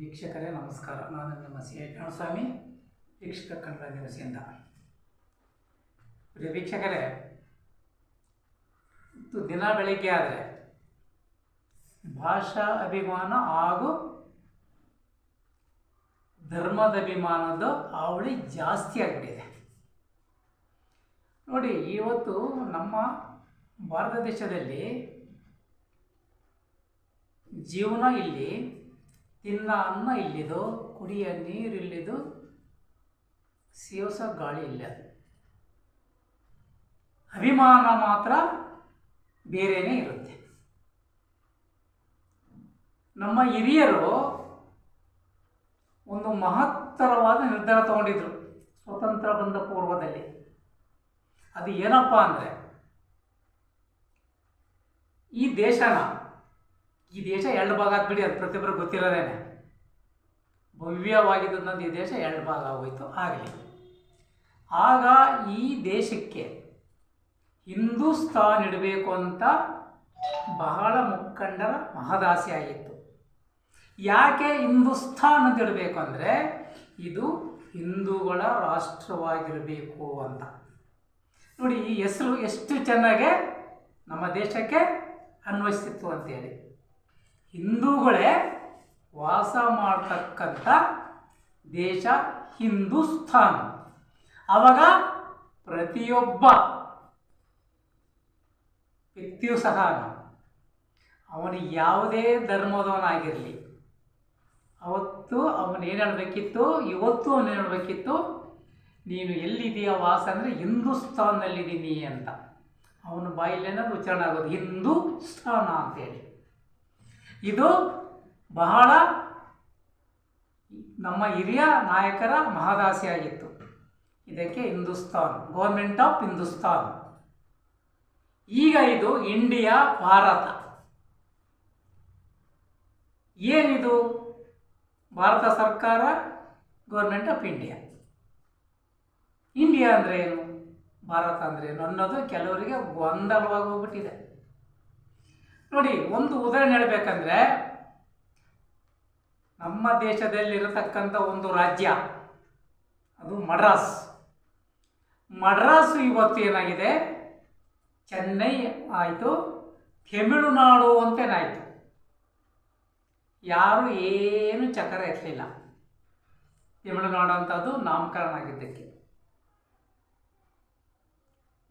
ವೀಕ್ಷಕರೇ, ನಮಸ್ಕಾರ. ನಾನು ನಿಮ್ಮ ಸಿ. ಸ್ವಾಮಿ ವೀಕ್ಷಕ ಕನ್ನಡ ನ್ಯೂಸಿಂದ ವೀಕ್ಷಕರೇ ದಿನ ಬೆಳಗ್ಗೆ ಆದರೆ ಭಾಷಾ ಅಭಿಮಾನ ಹಾಗೂ ಧರ್ಮದ ಅಭಿಮಾನದ ಹಾವಳಿ ಜಾಸ್ತಿ ಆಗಿಬಿಟ್ಟಿದೆ. ನೋಡಿ, ಇವತ್ತು ನಮ್ಮ ಭಾರತ ದೇಶದಲ್ಲಿ ಜೀವನ ಇಲ್ಲಿ ತಿನ್ನ ಅನ್ನ ಇಲ್ಲಿದು, ಕುಡಿಯ ನೀರಿಲ್ಲಿದು ಸೇವಿಸೋ ಗಾಳಿ ಇಲ್ಲ. ಅಭಿಮಾನ ಮಾತ್ರ ಬೇರೆಯೇ ಇರುತ್ತೆ. ನಮ್ಮ ಹಿರಿಯರು ಒಂದು ಮಹತ್ತರವಾದ ನಿರ್ಧಾರ ತಗೊಂಡಿದ್ರು, ಸ್ವತಂತ್ರ ಬಂದ ಪೂರ್ವದಲ್ಲಿ. ಅದು ಏನಪ್ಪ ಅಂದರೆ, ಈ ದೇಶನ ಈ ದೇಶ ಎರಡು ಭಾಗ ಬಿಡಿ ಅದು ಪ್ರತಿಯೊಬ್ಬರು ಗೊತ್ತಿರೋದೇನೆ. ಭವ್ಯವಾಗಿದ್ದಂಥ ಈ ದೇಶ ಎರಡು ಭಾಗ ಆಗೋಯ್ತು, ಆಗಲಿ. ಆಗ ಈ ದೇಶಕ್ಕೆ ಹಿಂದೂಸ್ತಾನ್ ಇಡಬೇಕು ಅಂತ ಬಹಳ ಮುಖಂಡರ ಮಹದಾಸೆ ಆಗಿತ್ತು. ಯಾಕೆ ಹಿಂದೂಸ್ತಾನ್ ಅಂತ ಇಡಬೇಕು ಅಂದರೆ ಇದು ಹಿಂದೂಗಳ ರಾಷ್ಟ್ರವಾಗಿರಬೇಕು ಅಂತ. ನೋಡಿ ಈ ಹೆಸರು ಎಷ್ಟು ಚೆನ್ನಾಗೆ ನಮ್ಮ ದೇಶಕ್ಕೆ ಅನ್ವಯಿಸ್ತಿತ್ತು ಅಂತೇಳಿ. ಹಿಂದೂಗಳೇ ವಾಸ ಮಾಡ್ತಕ್ಕಂಥ ದೇಶ ಹಿಂದೂಸ್ತಾನ್ ಆವಾಗ ಪ್ರತಿಯೊಬ್ಬ ವ್ಯಕ್ತಿಯು ಸಹ ಅವನು ಯಾವುದೇ ಧರ್ಮದವನಾಗಿರಲಿ, ಅವತ್ತು ಅವನು ಏನು ಹೇಳಬೇಕಿತ್ತು, ಇವತ್ತು ಅವನು ಹೇಳಬೇಕಿತ್ತು, ನೀನು ಎಲ್ಲಿದೆಯಾ ವಾಸ ಅಂದರೆ ಹಿಂದೂಸ್ತಾನ್ನಲ್ಲಿದ್ದೀನಿ ಅಂತ. ಅವನ ಬಾಯಿಲೇನಾದ್ರು ಉಚ್ಚಾರಣೆ ಆಗೋದು ಹಿಂದೂಸ್ತಾನ ಅಂತೇಳಿ ಇದು ಬಹಳ ನಮ್ಮ ಹಿರಿಯ ನಾಯಕರ ಮಹದಾಸೆಯಾಗಿತ್ತು. ಇದಕ್ಕೆ ಹಿಂದೂಸ್ತಾನ್ ಗೌರ್ಮೆಂಟ್ ಆಫ್ ಹಿಂದೂಸ್ತಾನ್. ಈಗ ಇದು ಇಂಡಿಯಾ, ಭಾರತ. ಏನಿದು? ಭಾರತ ಸರ್ಕಾರ ಗೌರ್ಮೆಂಟ್ ಆಫ್ ಇಂಡಿಯಾ. ಇಂಡಿಯಾ ಅಂದರೆ ಏನು? ಭಾರತ ಅಂದರೆ ಏನು ಅನ್ನೋದು ಕೆಲವರಿಗೆ ಗೊಂದಲವಾಗಿ ಹೋಗ್ಬಿಟ್ಟಿದೆ. ನೋಡಿ, ಒಂದು ಉದಾಹರಣೆ ಹೇಳಬೇಕಂದ್ರೆ, ನಮ್ಮ ದೇಶದಲ್ಲಿರತಕ್ಕಂಥ ಒಂದು ರಾಜ್ಯ, ಅದು ಮಡ್ರಾಸ್. ಮಡ್ರಾಸ್ ಇವತ್ತು ಏನಾಗಿದೆ? ಚೆನ್ನೈ ಆಯಿತು, ತಮಿಳುನಾಡು ಅಂತೇನಾಯಿತು ಯಾರು ಏನು ಚಕರ ಎತ್ತಲಿಲ್ಲ. ತಮಿಳುನಾಡು ಅದು ನಾಮಕರಣ ಆಗಿದ್ದಕ್ಕೆ.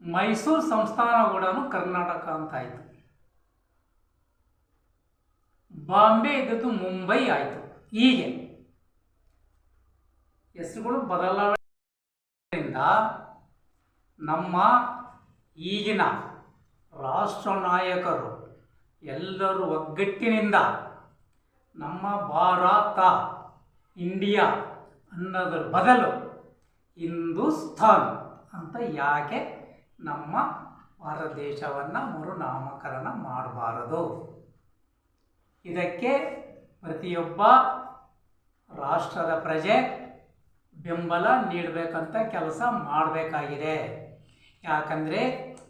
ಮೈಸೂರು ಸಂಸ್ಥಾನ ಕೂಡ ಕರ್ನಾಟಕ ಅಂತ ಆಯಿತು. ಬಾಂಬೆ ಇದ್ದದ್ದು ಮುಂಬೈ ಆಯಿತು. ಹೀಗೆ. ಹೆಸರುಗಳು ಬದಲಾವಣೆಯಿಂದ ನಮ್ಮ ಈಗಿನ ರಾಷ್ಟ್ರ ನಾಯಕರು ಎಲ್ಲರೂ ಒಗ್ಗಟ್ಟಿನಿಂದ ನಮ್ಮ ಭಾರತ, ಇಂಡಿಯಾ ಅನ್ನೋದ್ರ ಬದಲು ಹಿಂದೂಸ್ತಾನ್ ಅಂತ ಯಾಕೆ ನಮ್ಮ ಭಾರತ ದೇಶವನ್ನು ಮರುನಾಮಕರಣ ಮಾಡಬಾರದು? ಇದಕ್ಕೆ ಪ್ರತಿಯೊಬ್ಬ ರಾಷ್ಟ್ರದ ಪ್ರಜೆ ಬೆಂಬಲ ನೀಡಬೇಕಂತ ಕೆಲಸ ಮಾಡಬೇಕಾಗಿದೆ. ಯಾಕಂದರೆ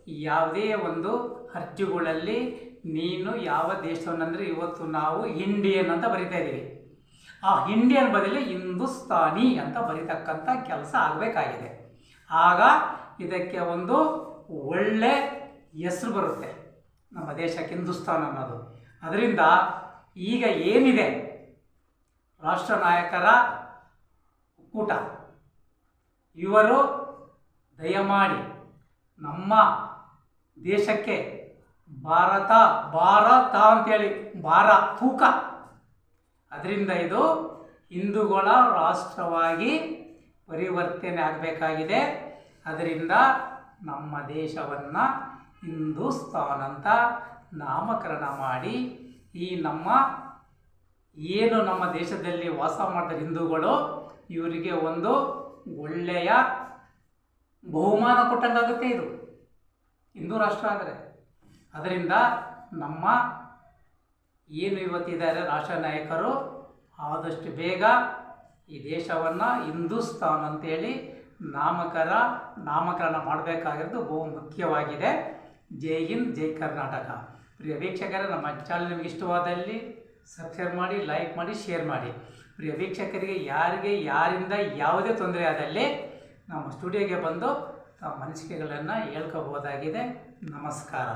ಯಾವುದೇ ಒಂದು ಅರ್ಜಿಗಳಲ್ಲಿ ನೀನು ಯಾವ ದೇಶವನ್ನಂದರೆ ಇವತ್ತು ನಾವು ಇಂಡಿಯನ್ ಅಂತ ಬರಿತಾ ಇದ್ದೀವಿ. ಆ ಇಂಡಿಯನ್ ಬದಲು ಹಿಂದೂಸ್ತಾನಿ ಅಂತ ಬರಿತಕ್ಕಂಥ ಕೆಲಸ ಆಗಬೇಕಾಗಿದೆ. ಆಗ ಇದಕ್ಕೆ ಒಂದು ಒಳ್ಳೆ ಹೆಸರು ಬರುತ್ತೆ. ನಮ್ಮ ದೇಶಕ್ಕೆ ಹಿಂದೂಸ್ತಾನ್ ಅನ್ನೋದು. ಅದರಿಂದ ಈಗ ಏನಿದೆ? ರಾಷ್ಟ್ರ ನಾಯಕರ ಒಕ್ಕೂಟ. ಇವರು ದಯಮಾಡಿ ನಮ್ಮ ದೇಶಕ್ಕೆ ಭಾರತ ಭಾರತ ಅಂತೇಳಿ, ಭಾರ, ತೂಕ. ಅದರಿಂದ ಇದು ಹಿಂದೂಗಳ ರಾಷ್ಟ್ರವಾಗಿ ಪರಿವರ್ತನೆ ಆಗಬೇಕಾಗಿದೆ. ಅದರಿಂದ ನಮ್ಮ ದೇಶವನ್ನು ಹಿಂದೂಸ್ತಾನ್ ಅಂತ ನಾಮಕರಣ ಮಾಡಿ ಈ ನಮ್ಮ ಏನು ನಮ್ಮ ದೇಶದಲ್ಲಿ ವಾಸ ಮಾಡಿದ ಹಿಂದೂಗಳು, ಇವರಿಗೆ ಒಂದು ಒಳ್ಳೆಯ ಬಹುಮಾನ ಕೊಟ್ಟಂಗಾಗುತ್ತೆ ಇದು. ಹಿಂದೂ ರಾಷ್ಟ್ರ ಅಂದರೆ ಅದರಿಂದ ನಮ್ಮ ಏನು ಇವತ್ತಿದ್ದಾರೆ ರಾಷ್ಟ್ರ ನಾಯಕರು, ಆದಷ್ಟು ಬೇಗ ಈ ದೇಶವನ್ನು ಹಿಂದೂಸ್ತಾನ್ ಅಂತೇಳಿ ನಾಮಕರ, ನಾಮಕರಣ ಮಾಡಬೇಕಾಗಿರೋದು ಬಹು ಮುಖ್ಯವಾಗಿದೆ. ಜೈ ಹಿಂದ್, ಜೈ ಕರ್ನಾಟಕ. ಪ್ರಿಯ ವೀಕ್ಷಕರೇ, ನಮ್ಮ ಚಾನಲ್ ನಿಮಗೆ ಇಷ್ಟವಾದಲ್ಲಿ ಸಬ್ಸ್ಕ್ರೈಬ್ ಮಾಡಿ ಲೈಕ್ ಮಾಡಿ ಶೇರ್ ಮಾಡಿ. ಪ್ರಿಯ ವೀಕ್ಷಕರಿಗೆ, ಯಾರಿಗೆ, ಯಾರಿಂದ ಯಾವುದೇ ತೊಂದರೆ ಆದಲ್ಲಿ ನಮ್ಮ ಸ್ಟುಡಿಯೋಗೆ ಬಂದು ತಮ್ಮ ಅನಿಸಿಕೆಗಳನ್ನು ಹೇಳ್ಕೋಬೋದಾಗಿದೆ. ನಮಸ್ಕಾರ.